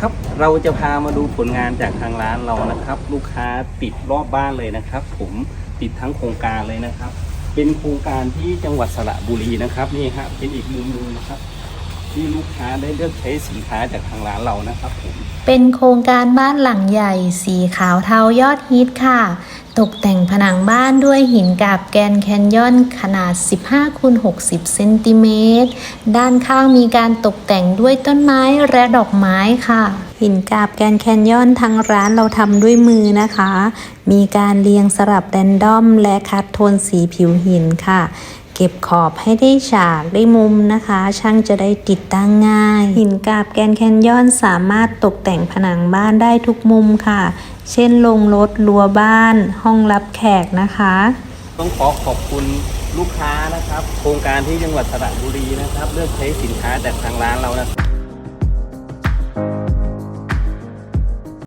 ครับเราจะพามาดูผลงานจากทางร้านเรานะครับ ลูกค้าติดรอบบ้านเลยนะครับ ผมติดทั้งโครงการเลยนะครับ เป็นโครงการที่จังหวัดสระบุรีนะครับนี่ฮะเป็นอีกมุมหนึงนะครับ ที่ลูกค้าได้เลือกใช้สินค้าจากทางร้านเรานะครับผมเป็นโครงการบ้านหลังใหญ่ สีขาวเทายอดฮิตค่ะ ตกแต่งผนังบ้านด้วยหินกาบแกนแคนยอนขนาด 15คูณ60 เซนติเมตร ด้านข้างมีการตกแต่งด้วยต้นไม้และดอกไม้ค่ะ หินกาบแกนแคนยอนทางร้านเราทำด้วยมือนะคะ มีการเรียงสลับแรนดอม และคัดโทนสีผิวหินค่ะเก็บขอบให้ได้ฉากได้มุมนะคะ ช่างจะได้ติดตั้งง่าย หินกาบแกนแคนยอนสามารถตกแต่งผนังบ้านได้ทุกมุมค่ะ เช่นลงรถรั้วบ้าน ห้องรับแขกนะคะ ต้องขอขอบคุณลูกค้านะครับ โครงการที่จังหวัดสระบุรีนะครับ เลือกใช้สินค้าจากทางร้านเรานะครับ